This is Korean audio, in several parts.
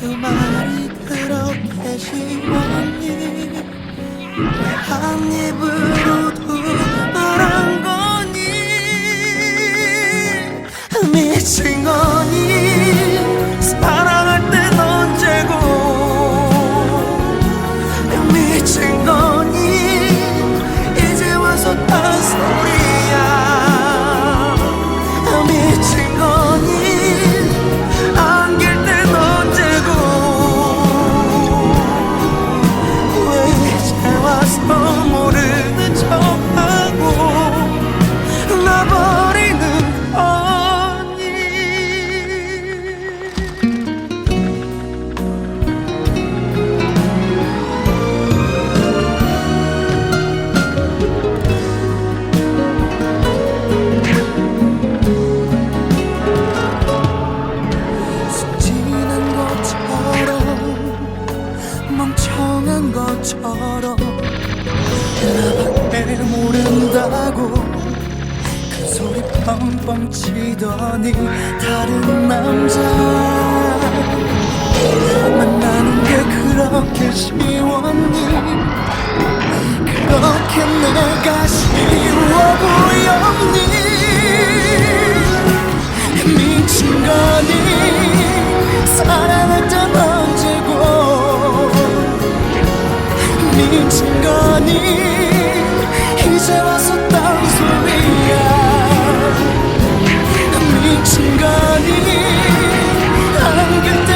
그 말이 그렇게 쉬웠니 왜한 입을 여전히 다른 남자. 만나는 게 그렇게 쉬웠니? 그렇게 내가 쉬워 보였니? 미친 거니? 사랑했던 언제고? 미친 거니? 이제 와서 딴소리. 순간이 안긴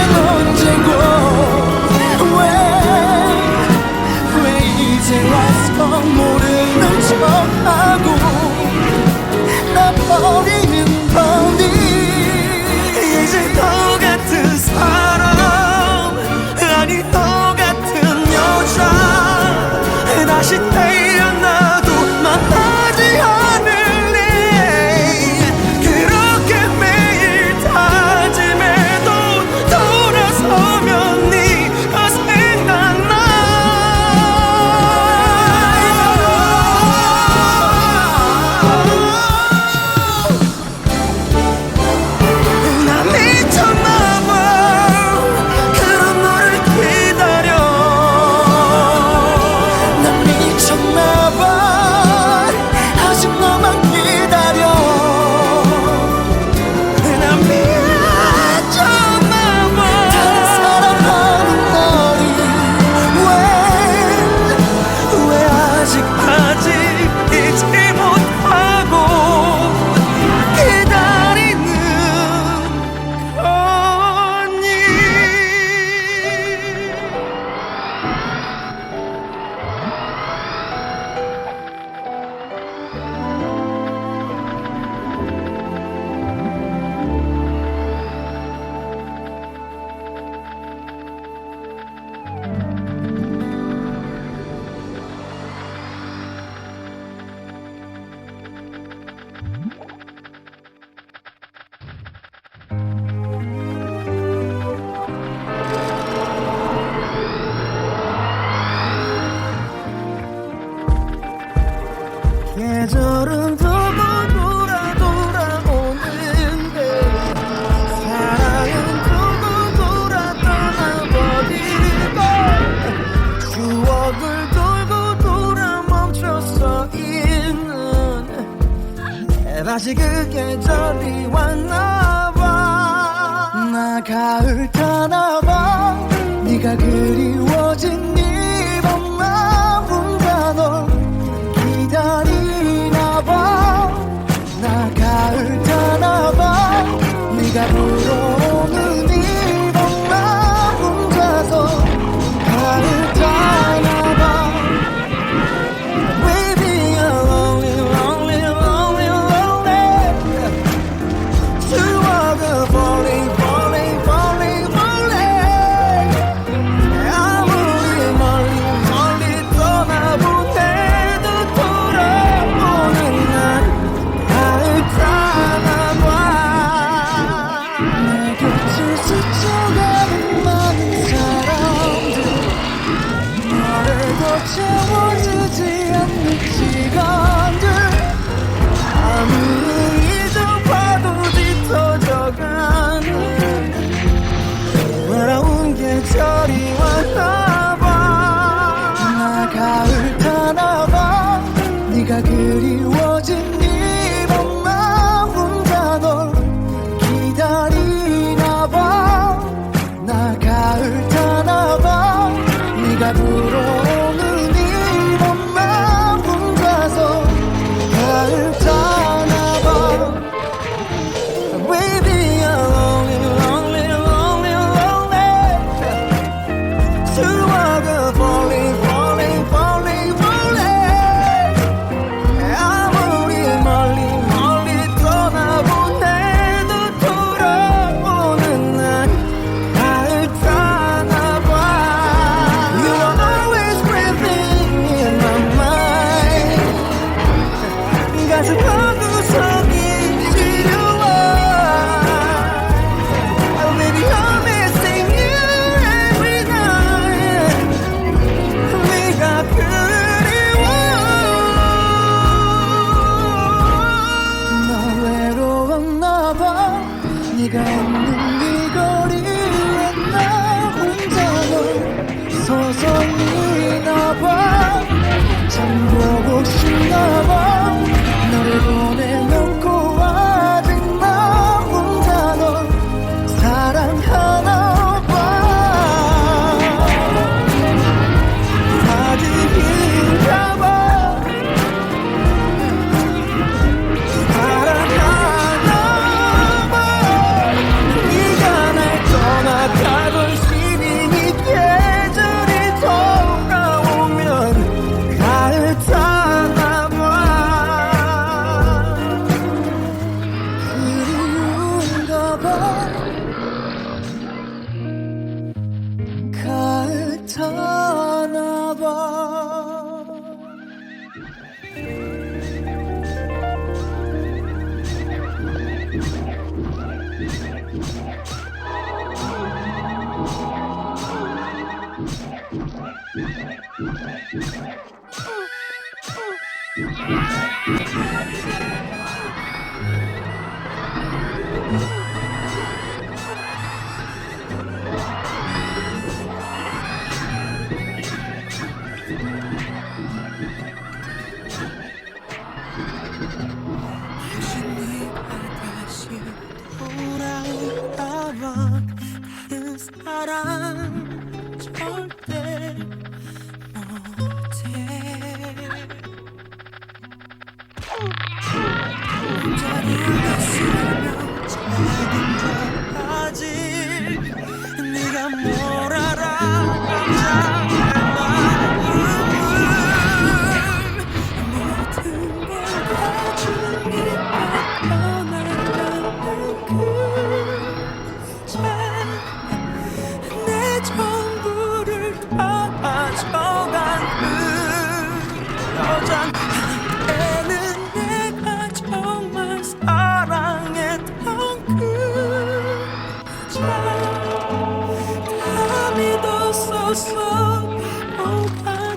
다시 그 계절이 왔나봐. 나 가을 타나봐. 네가 그리워진 네 이밤나 혼자 널 기다리나봐. 나 가을 타나봐. 네가 부러워. got to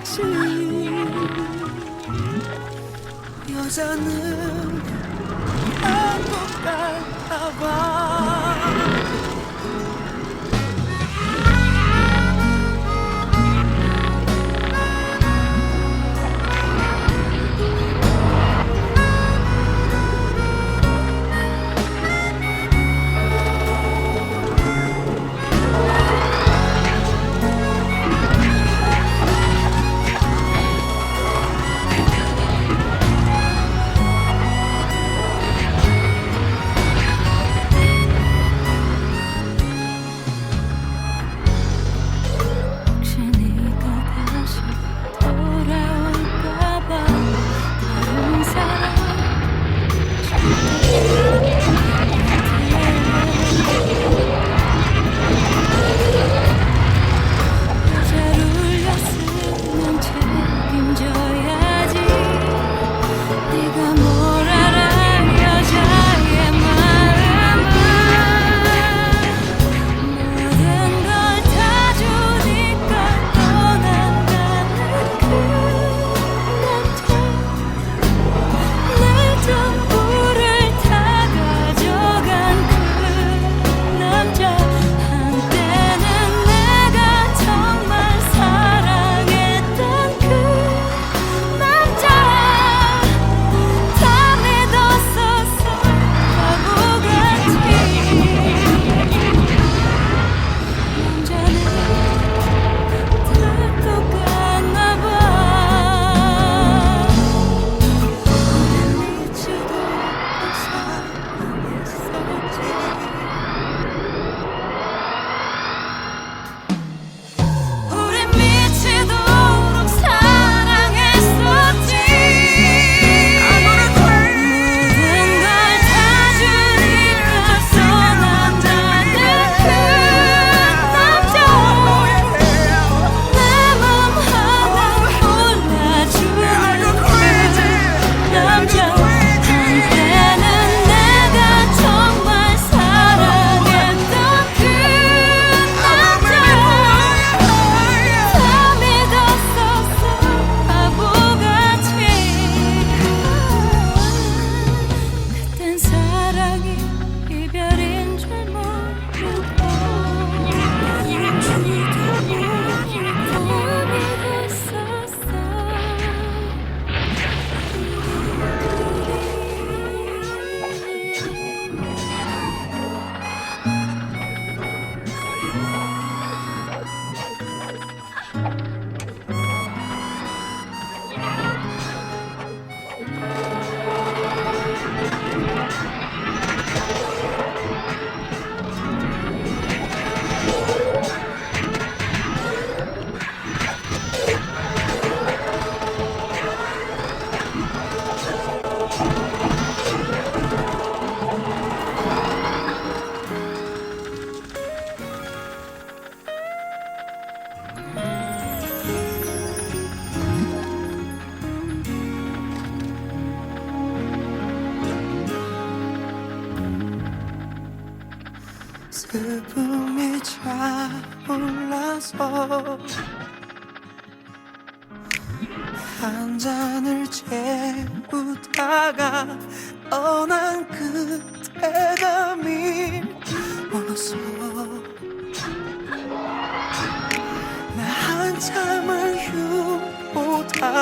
하지 여자는 아무것도 봐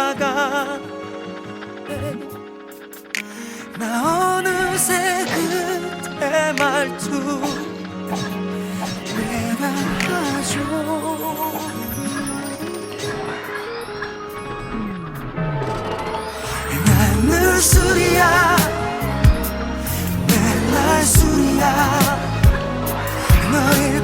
휴보다가. 나 어느새 그때 말투 내가 하죠 나늘 술이야 맨날 술이야. 너잃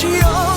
다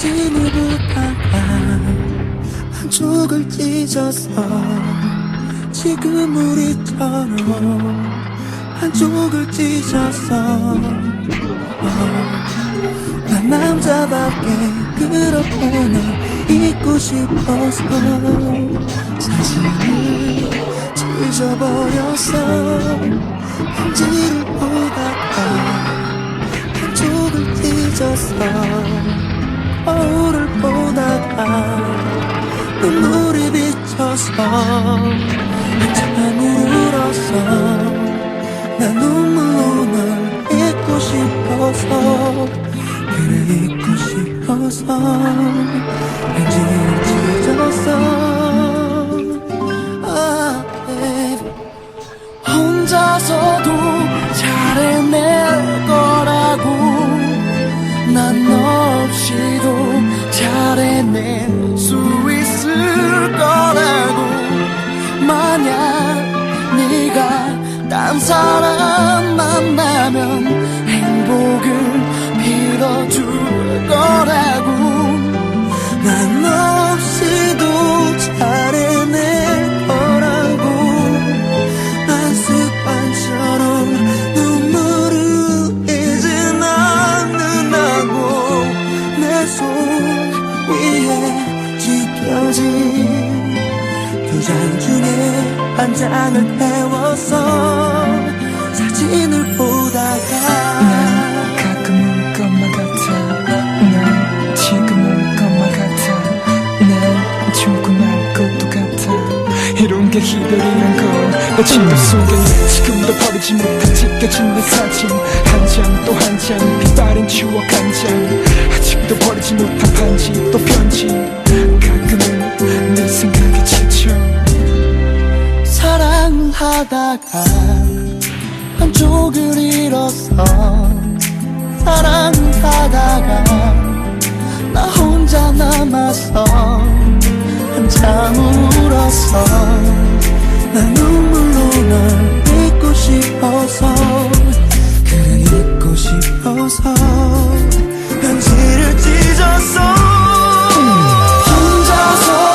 사진을 보다가 한쪽을 찢어서 지금 우리처럼 한쪽을 찢어서 어, 난 남자답게 널 잊고 싶어서 사진을 찢어버렸어 편지를 보다가 한쪽을 찢었어 거울을 보다가 눈물이 비쳐서 한참을 울었어 난 눈물로 널 잊고 싶어서 그래 잊고 싶어서 편지를 찢었어 수 있을 거라고. 만약 네가 딴 사람 만나면 행복을 빌어줄 거라고. 너를 태웠어 사진을 보다가 가끔 울 것만 같아. 난 지금 울 것만 같아. 난 조금 알 것도 같아. 이런 게 이별이란 걸내 침대 속에 지금도 버리지 못한 찢겨진 내 사진. 한 장 또 한 장 빛바랜 추억 한 장 아직도 버리지 못한 반지 또 편지. 가끔은 네 생각에 지쳐 하다가 한쪽을 잃어서 사랑하다가 나 혼자 남아서 한참 울어서 나 눈물로 널 잊고 싶어서 그래 잊고 싶어서 현실을 찢었어 음. 혼자서